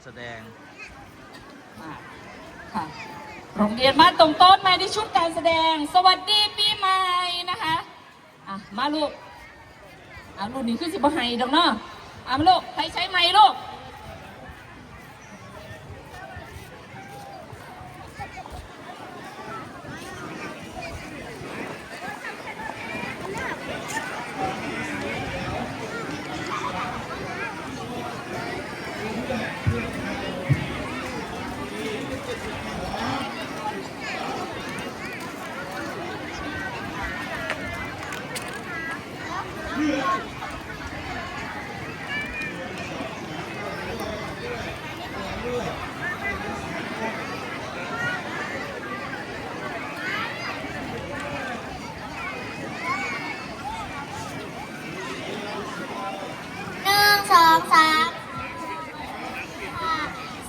การแสดง ค่ะโรงเรียนมาตรงต้นมาที่ชุดการแสดง สวัสดีปีใหม่นะคะอะมาลูกอะรุ่นนี้คือสิบไฮดอกเนาะอะมาลูกใครใช้ไม้ลูก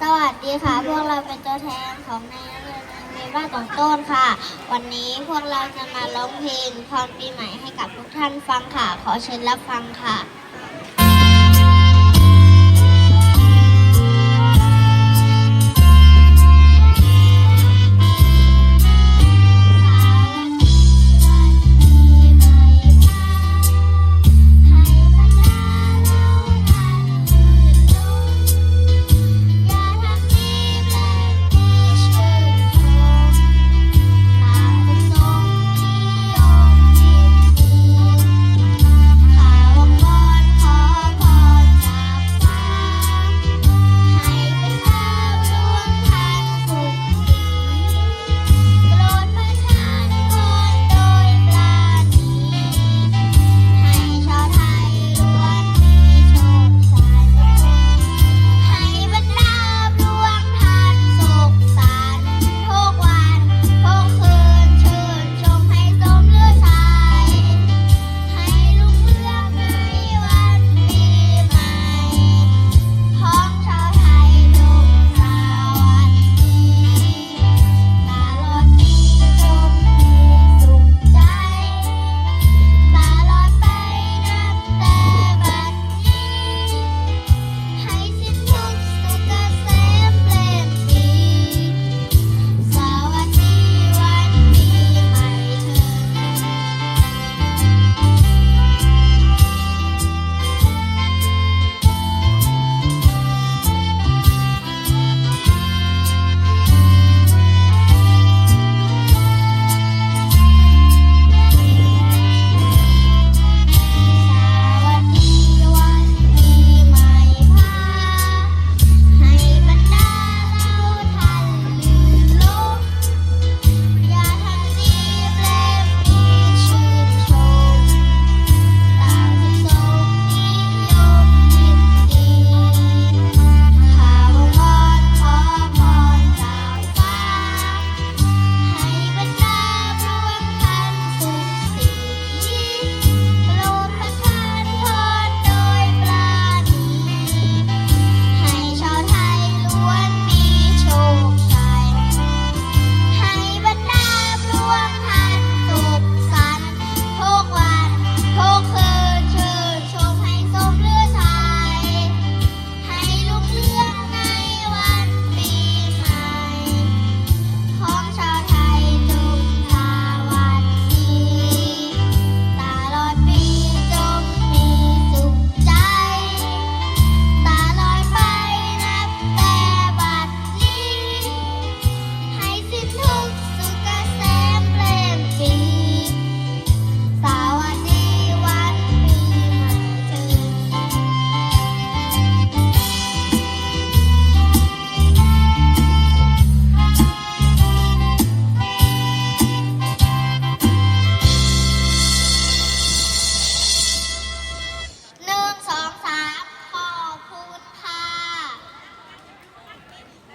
สวัสดีค่ะ พวกเราเป็นตัวแทนของในโรงเรียนโรงเรียนบ้านตองต้นค่ะ วันนี้พวกเราจะมาร้องเพลงพรปีใหม่ให้กับทุกท่านฟังค่ะ ขอเชิญรับฟังค่ะ